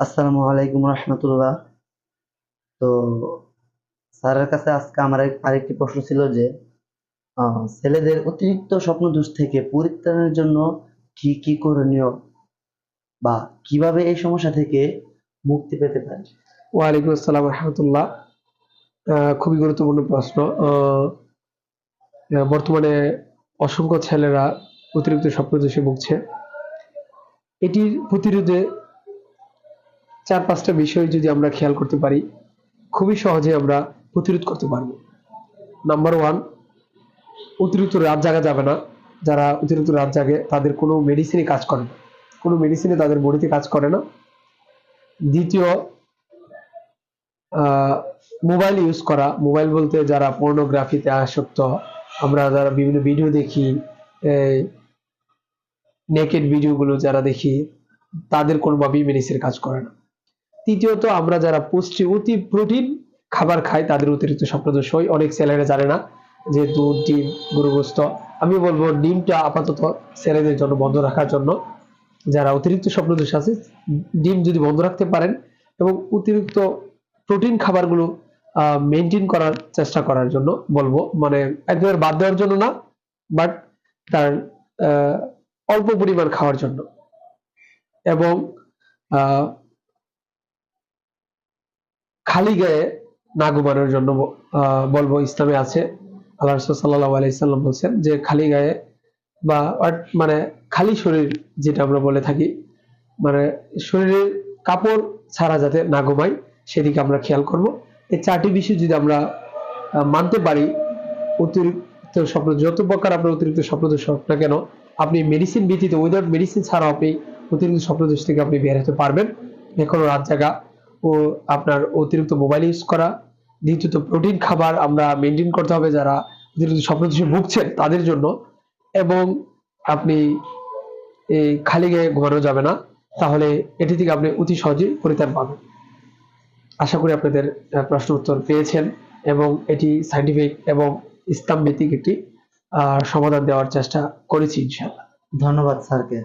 আসসালামু আলাইকুম রহমতুল্লাহ। তো স্যারের কাছে আজকে আমার আরেকটি প্রশ্ন ছিল যে ছেলেদের অতিরিক্ত স্বপ্নদোষ থেকে পরিত্রাণের জন্য কি কি করণীয় বা কীভাবে এই সমস্যা থেকে মুক্তি পেতে পারে? ওয়ালাইকুম আসসালাম রহমতুল্লাহ। খুবই গুরুত্বপূর্ণ প্রশ্ন। বর্তমানে অসংখ্য ছেলেরা অতিরিক্ত স্বপ্নদোষে ভুগছে। এটির প্রতিরোধে চার পাঁচটা বিষয় যদি আমরা খেয়াল করতে পারি, খুবই সহজে আমরা প্রতিরোধ করতে পারব। নাম্বার ওয়ান অতিরিক্ত রাত জাগা যাবে না। যারা অতিরিক্ত রাত জাগে, তাদের কোনো মেডিসিনে কাজ করে না। কোনো মেডিসিনে তাদের বডিতে কাজ করে না। দ্বিতীয় মোবাইল ইউজ করা। মোবাইল বলতে যারা পর্নোগ্রাফিতে আসক্ত, আমরা যারা বিভিন্ন ভিডিও দেখি নেকেড ভিডিওগুলো যারা দেখি, তাদের কোনোভাবেই মেডিসিন কাজ করে না। তৃতীয়ত, আমরা যারা পুষ্টি অতি প্রোটিন খাবার খাই, তাদের অতিরিক্ত স্বপ্নদোষ হয় অনেক ছেলেরা জানে না। যে দুধ ডিম গরুগ্রস্ত আমি বলব ডিমটা আপাতত ছেলেদের জন্য বন্ধ রাখার জন্য। যারা অতিরিক্ত স্বপ্নদোষ আছে, ডিম যদি বন্ধ রাখতে পারেন এবং অতিরিক্ত প্রোটিন খাবারগুলো মেনটেন করার চেষ্টা করার জন্য বলব। মানে একদম বাদ দেওয়ার জন্য না বাট তার অল্প পরিমাণ খাওয়ার জন্য। এবং খালি গায়ে না ঘুমানোর জন্য বলব ইসলামে আছে। আল্লাহ রসুল সাল্লাহ আলাইসাল্লাম বলছেন যে খালি গায়ে বা মানে খালি শরীর যেটা আমরা বলে থাকি মানে শরীরের কাপড় ছাড়া যাতে না ঘুমাই, সেদিকে আমরা খেয়াল করব। এই চারটি বিষয় যদি আমরা মানতে পারি, অতিরিক্ত স্বপ্ন, যত প্রকার আপনার অতিরিক্ত স্বপ্নদোষ হোক না কেন, আপনি মেডিসিন ব্যতীত উইদাউট মেডিসিন ছাড়াও আপনি অতিরিক্ত স্বপ্নদোষ থেকে আপনি বের হতে পারবেন। এখনও রাত জাগা। ও আপনার অতিরিক্ত মোবাইল ইউজ করা। দ্বিতীয়ত প্রোটিন খাবার আমরা মেনটেন করতে হবে যারা অতিরিক্ত স্বপ্নদোষে ভুগছেন তাদের জন্য। এবং আপনি খালি গায়ে ঘুমানো যাবে না তাহলে এটি থেকে আপনি অতি সহজেই পরিত্রাণ পাবেন। আশা করি আপনাদের প্রশ্ন উত্তর পেয়েছেন এবং এটি সাইন্টিফিক এবং ইসলাম ভিত্তিক একটি সমাধান দেওয়ার চেষ্টা করেছি ইনশাআল্লাহ। ধন্যবাদ স্যারকে।